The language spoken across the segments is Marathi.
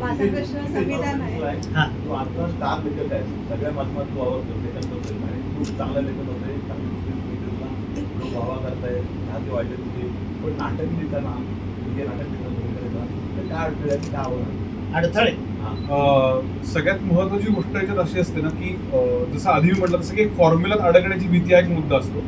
माझा प्रश्न संविधान आहे. हा. तू आता स्टार लेखक आहे सगळ्या माध्यमात तू आवडतो लेखन करतोय आणि खूप चांगला लेखन होतोय. चांगली तुला लोक वावा करताय वाईट तुझी पण नाटक लिहिताना तुझे नाटक लिहिताना तर काय आवडणार अडथळे? हा. सगळ्यात महत्वाची गोष्ट याच्यात अशी असते ना की जसं आधी मी म्हटलं तसं की एक फॉर्म्युलात अडकण्याची भीती हा एक मुद्दा असतो.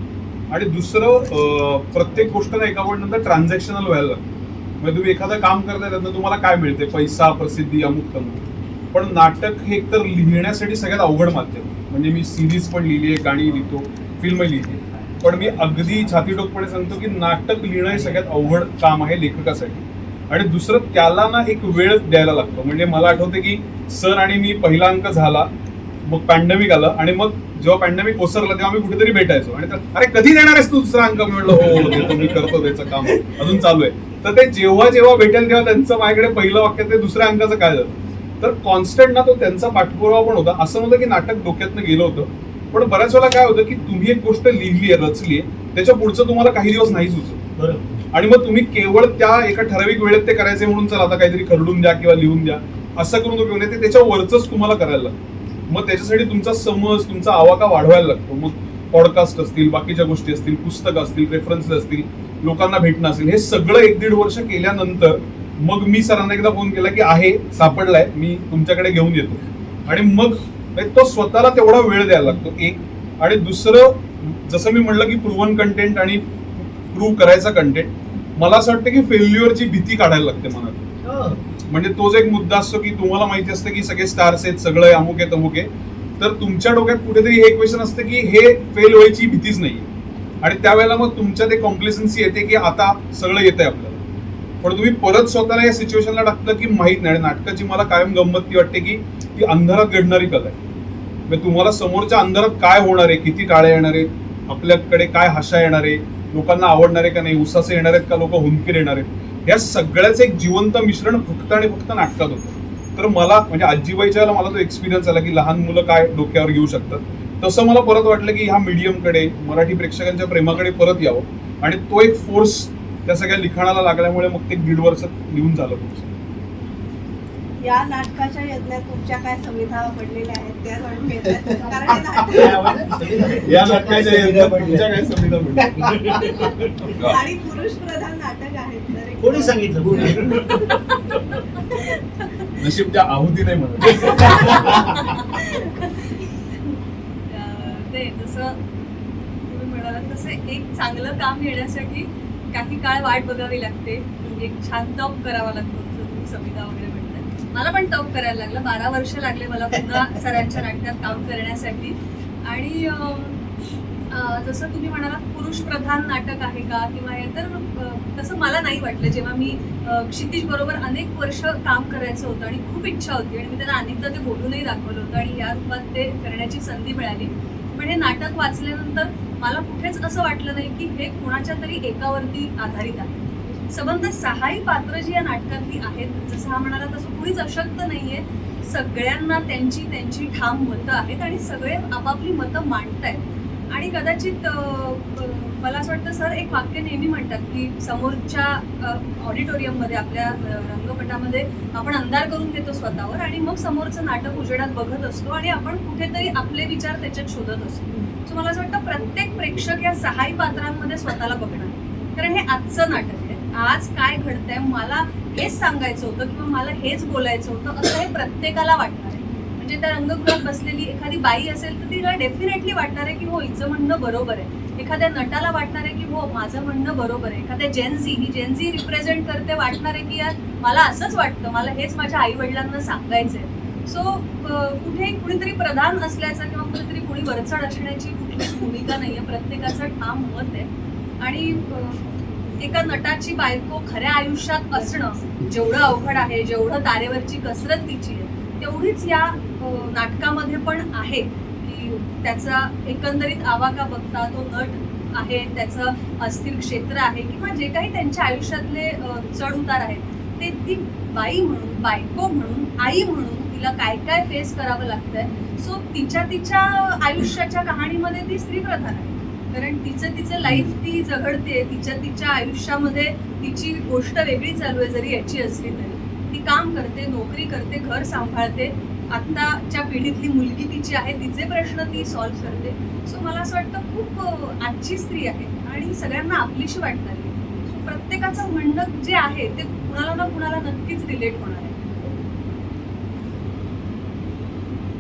आणि दुसरं प्रत्येक गोष्ट ना एका नंतर ट्रान्झॅक्शनल व्हायला लागतं. म्हणजे तुम्ही एखादं काम करताय त्यातनं तुम्हाला काय मिळते पैसा प्रसिद्धी अमुक तमुक. पण नाटक हे एकतर लिहिण्यासाठी सगळ्यात अवघड माध्यम. आहे. म्हणजे मी सिरीज पण लिहिली आहे गाणी लिहितो फिल्म लिहिली पण मी अगदी छातीटोकपणे सांगतो की नाटक लिहिणं हे सगळ्यात अवघड काम आहे लेखकासाठी. आणि दुसरं त्याला ना एक वेळ द्यायला लागतो. म्हणजे मला आठवते की सर आणि मी पहिला अंक झाला मग पॅन्डेमिक आलं आणि मग जेव्हा पॅन्डेमिक ओसरला तेव्हा आम्ही कुठेतरी भेटायचो. आणि अरे कधी देणार आहेस तू दुसरा अंक? मी म्हटलं हो, हो, हो मी करतो त्याचं काम. अजून चालू आहे. तर ते जेव्हा जेव्हा भेटेल तेव्हा त्यांचं माझ्याकडे पहिलं वाक्य ते दुसऱ्या अंकाचं काय झालं तर कॉन्स्टंट ना तो त्यांचा पाठपुरावा पण होता. असं नव्हतं की नाटक डोक्यातनं गेलं होतं. पण बऱ्याच वेळेला काय होतं की तुम्ही एक गोष्ट लिहिली आहे रचली आहे त्याच्या पुढचं तुम्हाला काही दिवस नाही सुचत बरोबर. आणि मग तुम्ही केवळ त्या एका ठराविक वेळेत ते करायचे म्हणून चला आता काहीतरी खरडून द्या किंवा लिहून द्या. असं करून उपयोग नाही ते त्याच्या वरच तुम्हाला करायला लागतं. मग त्याच्यासाठी तुमचा समज तुमचा आवाका वाढवायला लागतो. मग पॉडकास्ट असतील बाकीच्या गोष्टी असतील पुस्तकं असतील रेफरन्सेस असतील लोकांना भेटणं असेल हे सगळं एक दीड वर्ष केल्यानंतर मग मी सरांना एकदा फोन केला की आहे सापडलाय मी तुमच्याकडे घेऊन येतो. आणि मग म्हणजे तो स्वतःला तेवढा वेळ द्यायला लागतो एक. आणि दुसरं जसं मी म्हणलं की प्रूव्हन कंटेंट आणि प्रूव्ह करायचा कंटेंट मला असं वाटतं की फेल्युअरची भीती काढायला लागते मनात. म्हणजे तोच एक मुद्दा असतो की तुम्हाला माहिती असतं की सगळे स्टार्स आहेत सगळं अमुक आहे तमुक आहे तर तुमच्या डोक्यात कुठेतरी हे क्वेश्चन असतं की हे फेल व्हायची भीतीच नाही आणि त्यावेळेला मग तुमच्या ते कॉम्प्लेसन्सी येते की आता सगळं येतंय आपल्याला. पण तुम्ही परत स्वतःला या सिच्युएशनला टाकलं की माहीत नाही. आणि नाटकाची मला कायम गंमत ती वाटते की ती अंधारात घडणारी कला आहे. म्हणजे तुम्हाला समोरच्या अंधारात काय होणार आहे? किती टाळ्या येणार आहेत? आपल्याकडे काय हशा येणार आहे? लोकांना आवडणार आहे का नाही? उसासे येणार आहेत का? लोक हुंकीर येणार आहेत? या सगळ्याच एक जिवंत मिश्रण फक्त आणि फक्त नाटकात होतं. तर मला म्हणजे आजीबाईच्या वेळेला मला तो एक्सपिरियन्स आला की लहान मुलं काय डोक्यावर घेऊ शकतात. तसं मला परत वाटलं की ह्या मीडियमकडे मराठी प्रेक्षकांच्या प्रेमाकडे परत यावं. आणि तो एक फोर्स त्या सगळ्या लिखाणाला लागल्यामुळे मग ते दीड वर्ष लिहून झालं. या नाटकाच्या यज्ञात तुमच्या काय संविधा पडलेल्या आहेत? त्या हे नाटकाच्या यज्ञात तुमच्या काय संविधा पडल्या? आणि पुरुष प्रधान नाटक आहे कोणी सांगितलं? कोणी? नशीब त्या आहुती नाही म्हणत. ते जसं तुम्ही म्हणालात तसं एक चांगलं काम येण्यासाठी काही काळ वाट बघावी लागते. म्हणजे एक छान तप करावा लागतो तुम्ही संविधा वगैरे म्हणतात मला पण तप करायला लागलं. बारा वर्ष लागले मला पुन्हा सरांच्या नाटकात काम करण्यासाठी. आणि जसं तुम्ही म्हणालात पुरुष प्रधान नाटक आहे का? किंवा हे तर तसं मला नाही वाटलं. जेव्हा मी क्षितिज बरोबर अनेक वर्ष काम करायचं होतं आणि खूप इच्छा होती आणि मी त्यांना अनेकदा ते बोलूनही दाखवलं होतं आणि या रूपात ते करण्याची संधी मिळाली. पण हे नाटक वाचल्यानंतर मला कुठेच असं वाटलं नाही की हे कोणाच्या तरी एकावरती आधारित आहे. संबंध सहाही पात्र जी या नाटकातली आहेत जसं हा म्हणाला तसं कुणीच अशक्त नाहीये. सगळ्यांना त्यांची त्यांची ठाम मतं आहेत आणि सगळे आपापली मतं मांडतायत. आणि कदाचित मला असं वाटतं सर एक वाक्य नेहमी म्हणतात की समोरच्या ऑडिटोरियममध्ये आपल्या रंगपटामध्ये आपण अंधार करून घेतो स्वतःवर आणि मग समोरचं नाटक उजेडात बघत असतो आणि आपण कुठेतरी आपले विचार त्याच्यात शोधत असतो. सो मला असं वाटतं प्रत्येक प्रेक्षक या सहाही पात्रांमध्ये स्वतःला बघणार. कारण हे आजचं नाटक आहे. आज काय घडतंय मला हेच सांगायचं होतं किंवा मला हेच बोलायचं होतं असं हे प्रत्येकाला वाटणार म्हणजे त्या रंगगृहात बसलेली एखादी बाई असेल तर तिला डेफिनेटली वाटणार आहे की हो हिचं म्हणणं बरोबर आहे. एखाद्या नटाला वाटणार आहे की हो माझं म्हणणं बरोबर आहे. एखाद्या जेनझी ही जेनझी रिप्रेझेंट करते वाटणार आहे की यार मला असंच वाटतं मला हेच माझ्या आई वडिलांना सांगायचंय सो कुठे कुणीतरी प्रधान असल्याचा किंवा कुणीतरी कुणी वरचढ असण्याची कुठलीच भूमिका नाहीये. प्रत्येकाचं ठाम मत आहे. आणि एका नटाची बायको खऱ्या आयुष्यात असणं जेवढं अवघड आहे जेवढं तारेवरची कसरत तिची आहे तेवढीच या नाटकामध्ये पण आहे की त्याचा एकंदरीत आवाका बघता तो नट आहे त्याचं अस्थिर क्षेत्र आहे किंवा जे काही त्यांच्या आयुष्यातले चढउतार आहेत ते ती बाई म्हणून बायको म्हणून आई म्हणून तिला काय काय फेस करावं लागतंय. सो तिच्या तिच्या आयुष्याच्या कहाणीमध्ये ती स्त्री प्रधान आहे. कारण तिचं तिचं लाईफ ती जगडते तिच्या तिच्या आयुष्यामध्ये तिची गोष्ट वेगळी चालू आहे जरी याची असली तरी. ती काम करते नोकरी करते घर सांभाळते. आत्ताच्या पिढीतली मुलगी तिची आहे तिचे प्रश्न ती सॉल्व्ह करते. सो मला असं वाटतं खूप आजची स्त्री आहे आणि सगळ्यांना आपलीशी वाटणारी सो प्रत्येकाचं म्हणणं जे आहे ते कुणाला ना कुणाला नक्कीच रिलेट होणार आहे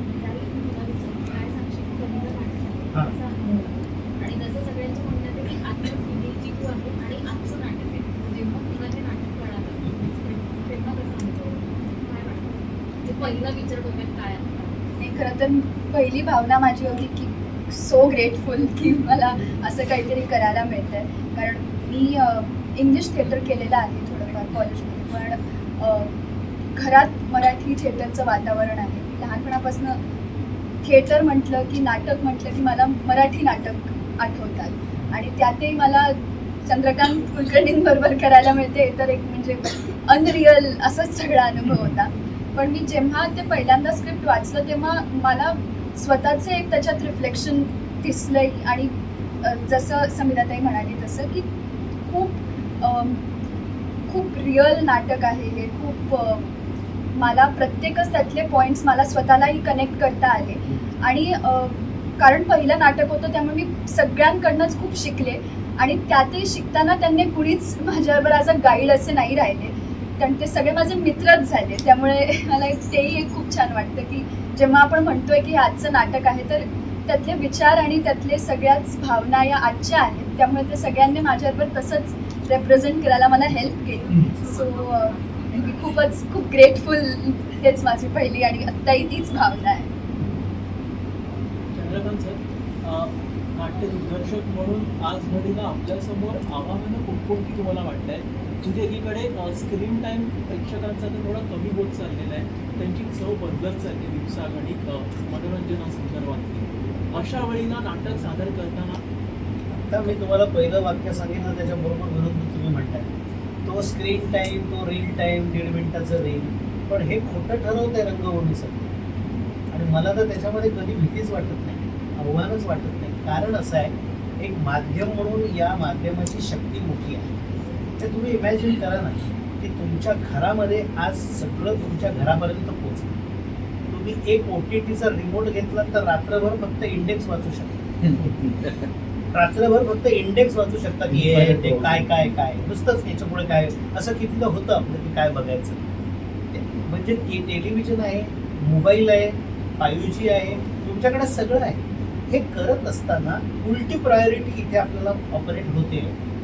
काय सांगशील कधी नाटक हा. कसं आहे? आणि जसं सगळ्यांचं म्हणणं आहे की आजच्या पिढीची तू आहे आणि आजचं नाटक आहे जेव्हा तुला ते नाटक कळालं तेव्हा कसं अनुभव काय वाटतं जे पहिला विचार डोक्यात काय नाही खरं तर पहिली भावना माझी होती की सो ग्रेटफुल की मला असं काहीतरी करायला मिळतंय. कारण मी इंग्लिश थिएटर केलेलं आहे थोडंफार कॉलेजमध्ये पण घरात मराठी थिएटरचं वातावरण आहे. लहानपणापासून थिएटर म्हटलं की नाटक म्हटलं की मला मराठी नाटक आठवतात. आणि त्यातही मला चंद्रकांत कुलकर्णींबरोबर करायला मिळते तर एक म्हणजे अनरिअल असाच सगळा अनुभव होता. पण मी जेव्हा ते पहिल्यांदा स्क्रिप्ट वाचलं तेव्हा मला स्वतःचं एक त्याच्यात रिफ्लेक्शन दिसलंय. आणि जसं समिताताई म्हणाली तसं की खूप खूप रिअल नाटक आहे हे. खूप मला प्रत्येकच त्यातले पॉईंट्स मला स्वतःलाही कनेक्ट करता आले. आणि कारण पहिलं नाटक होतं त्यामुळे मी सगळ्यांकडनंच खूप शिकले. आणि त्यातही शिकताना त्यांनी कुणीच माझ्यावर ॲज अ गाईड असे नाही राहिले. कारण ते सगळे माझे मित्रच झाले. त्यामुळे मला एक- तेही एक खूप छान वाटतं की जेव्हा आपण म्हणतोय की हे आजचं नाटक आहे तर त्यातले विचार आणि त्यातले सगळ्याच भावना या आजच्या आहेत. त्यामुळे ते सगळ्यांनी माझ्याबरोबर तसंच रेप्रेझेंट करायला मला हेल्प केली. सो मी खूपच खूप ग्रेटफुल तेच माझी पहिली आणि आत्ताही तीच भावना आहे. चंद्रकांत सर अं, नाट्य दिग्दर्शक म्हणून आज घडीला आपल्यासमोर आव्हानं कोणकोणती तुम्हाला वाटत आहे जिथे एकीकडे स्क्रीन टाईम प्रेक्षकांचा तर थोडा कमी होत चाललेला आहे. त्यांची चव बदलत चालली दिवसागणिक अं, मनोरंजनासंदर्भातली अशा वेळीला नाटक सादर करताना आता मी तुम्हाला पहिलं वाक्य सांगितलं त्याच्याबरोबर विरुद्ध तुम्ही म्हणताय. तो स्क्रीन टाईम तो रील टाईम दीड मिनिटाचं रील पण हे खोटं ठरवतंय रंगभूमीसाठी. आणि मला तर त्याच्यामध्ये कधी भीतीच वाटत नाही आव्हानच वाटत नाही. कारण असं आहे एक माध्यम म्हणून या माध्यमाची शक्ती मोठी आहे. ते तुम्ही इमॅजिन करा ना की तुमच्या घरामध्ये आज सगळं तुमच्या घरापर्यंत पोहोचलं. तुम्ही एक ओ टी टीचा रिमोट घेतला तर रात्रभर फक्त इंडेक्स वाचू शकता. रात्रभर फक्त इंडेक्स वाचू शकता की हे ते काय काय काय. नुसतंच याच्यापुढे काय असं कितीदा होतं आपलं की काय बघायचं. म्हणजे टेलिव्हिजन आहे मोबाईल आहे फाईव्ह जी आहे तुमच्याकडे सगळं आहे. हे करत असताना उलटी प्रायोरिटी इथे आपल्याला ऑपरेट होते.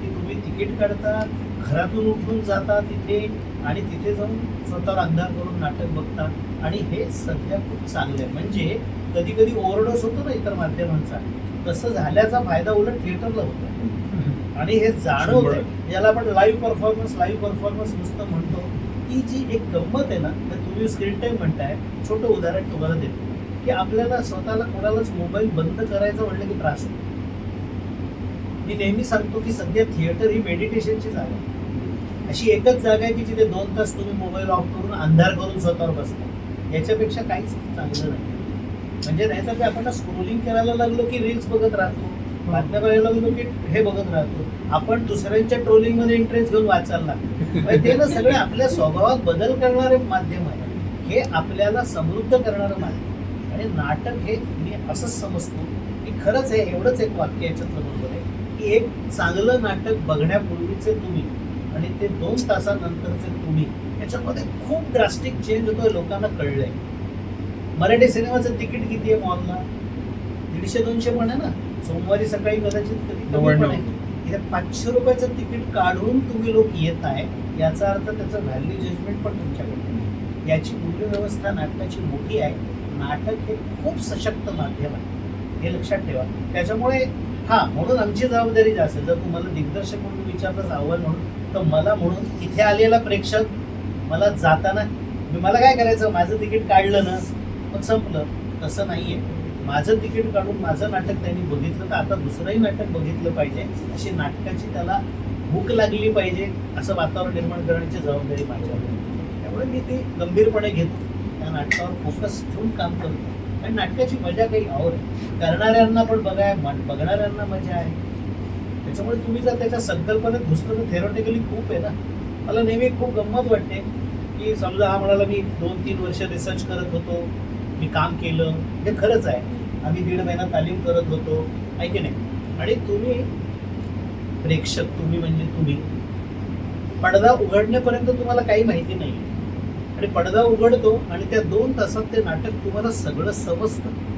की तुम्ही तिकीट काढता घरातून उठून जाता तिथे आणि तिथे जाऊन स्वतःवर अंधार करून नाटक बघता आणि हे सध्या खूप चांगलं आहे. म्हणजे कधी कधी ओव्हरडोस होतो ना इतर माध्यमांचा. तसं झाल्याचा फायदा उलट थिएटरला होतो. आणि हे जाणवत याला आपण लाईव्ह परफॉर्मन्स लाईव्ह परफॉर्मन्स नुसतं म्हणतो. ती जी एक गंमत आहे ना तर तुम्ही स्क्रीन टाईम म्हणताय. छोटं उदाहरण तुम्हाला देतो. की आपल्याला स्वतःला कोणालाच मोबाईल बंद करायचं म्हणलं की त्रास होतो. मी नेहमी सांगतो की सध्या थिएटर ही मेडिटेशनची जागा आहे. अशी एकच जागा आहे की जिथे दोन तास तुम्ही मोबाईल ऑफ करून अंधार करून स्वतःवर बसता. याच्यापेक्षा काहीच चांगलं नाही. म्हणजे नाही तर आपण स्क्रोलिंग करायला लागलो की रील्स बघत राहतो बातम्या बघायला लागलो की हे बघत राहतो. आपण दुसऱ्यांच्या ट्रोलिंगमध्ये इंटरेस्ट घेऊन वाचायला लागतो म्हणजे ते ना सगळे आपल्या स्वभावात बदल करणारे माध्यम आहे हे आपल्याला समृद्ध करणारं माध्यम आणि नाटक हे मी असंच समजतो की खरंच हे एवढंच एक वाक्य याच्यात बरोबर आहे की एक चांगलं नाटक बघण्यापूर्वीचे तुम्ही आणि ते दोन तासानंतरचे तुम्ही याच्यामध्ये खूप ड्रास्टिक चेंज होतोय लोकांना कळलंय. मराठी सिनेमाचं तिकीट किती आहे मॉलला? दीडशे दोनशे पण आहे ना? सोमवारी सकाळी कदाचित कधी पाचशे रुपयाचं तिकीट काढून तुम्ही लोक येत आहे. याचा अर्थ त्याचं व्हॅल्यू जजमेंट पण तुमच्याकडे. याची मूल्य व्यवस्था नाटकाची मोठी आहे. नाटक हे खूप सशक्त माध्यम आहे. हे लक्षात ठेवा. त्याच्यामुळे हा म्हणून आमची जबाबदारी जास्त. जर तुम्हाला दिग्दर्शक म्हणून विचारलंच आव्हान म्हणून. तर मला म्हणून इथे आलेला प्रेक्षक मला जाताना मला काय करायचं? माझं तिकीट काढलं ना मग संपलं. तसं नाही आहे माझं तिकीट काढून माझं नाटक त्यांनी बघितलं तर आता दुसरंही नाटक बघितलं पाहिजे. अशी नाटकाची त्याला भूक लागली पाहिजे असं वातावरण निर्माण करण्याची जबाबदारी माझ्यावर त्यामुळे मी ती गंभीरपणे घेतो. त्या नाटकावर फोकस ठेवून काम करतो. आणि नाटकाची मजा काही और आहे. करणाऱ्यांना पण बघाय म- बघणाऱ्यांना मजा आहे. त्याच्यामुळे तुम्ही जर त्याच्या संकल्पनेत घुसलं तर थेरॉटिकली खूप आहे ना. मला नेहमी खूप गंमत वाटते की की समजा हा म्हणाला मी दोन तीन वर्ष रिसर्च करत होतो मी काम केलं. हे खरंच आहे. आम्ही दीड महिना तालीम करत होतो. आहे की नाही? आणि तुम्ही प्रेक्षक तुम्ही म्हणजे तुम्ही पडदा उघडण्यापर्यंत तुम्हाला काही माहिती नाही आणि पडदा उघडतो आणि त्या दोन तासात ते नाटक तुम्हाला सगळं समजतं.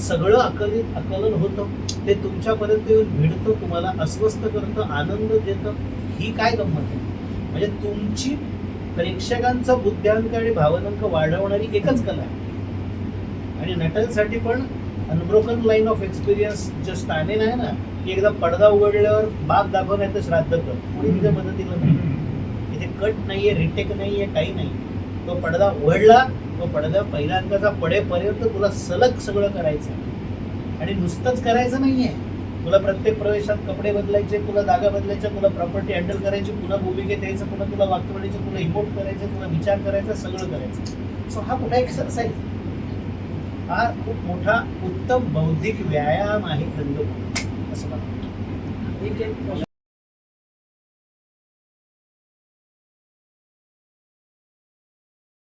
सगळं आकलित आकलन होतं. ते तुमच्यापर्यंत येऊन भिडतं तुम्हाला अस्वस्थ करतं आनंद देतं. ही काय गंमत आहे? म्हणजे तुमची प्रेक्षकांचा बुद्ध्यांक आणि भावनांक वाढवणारी एकच कला आहे. आणि नटनसाठी पण अनब्रोकन लाईन ऑफ एक्सपिरियन्स जे स्टॅमिन आहे ना की एकदा पडदा उघडल्यावर बाप दाखवण्याचं श्राद्ध कर. कोणी तुझ्या मदतीला नाही. इथे कट नाहीये रिटेक नाहीये काही नाही तो पडदा उघडला तो पडदा पहिल्या अंकाचा पडेपर्यंत तुला सलग सगळं करायचं आणि नुसतंच करायचं नाहीये. तुला प्रत्येक प्रवेशात कपडे बदलायचे तुला जागा बदलायच्या तुला प्रॉपर्टी हँडल करायची पुन्हा भूमिकेत यायचं पुन्हा तुला वाक्य म्हणायचं तुला इमोट करायचं तुला विचार करायचा सगळं करायचं. सो हा मोठा एक्सरसाइज हा खूप मोठा उत्तम बौद्धिक व्यायाम आहे रंगभूमी असं मला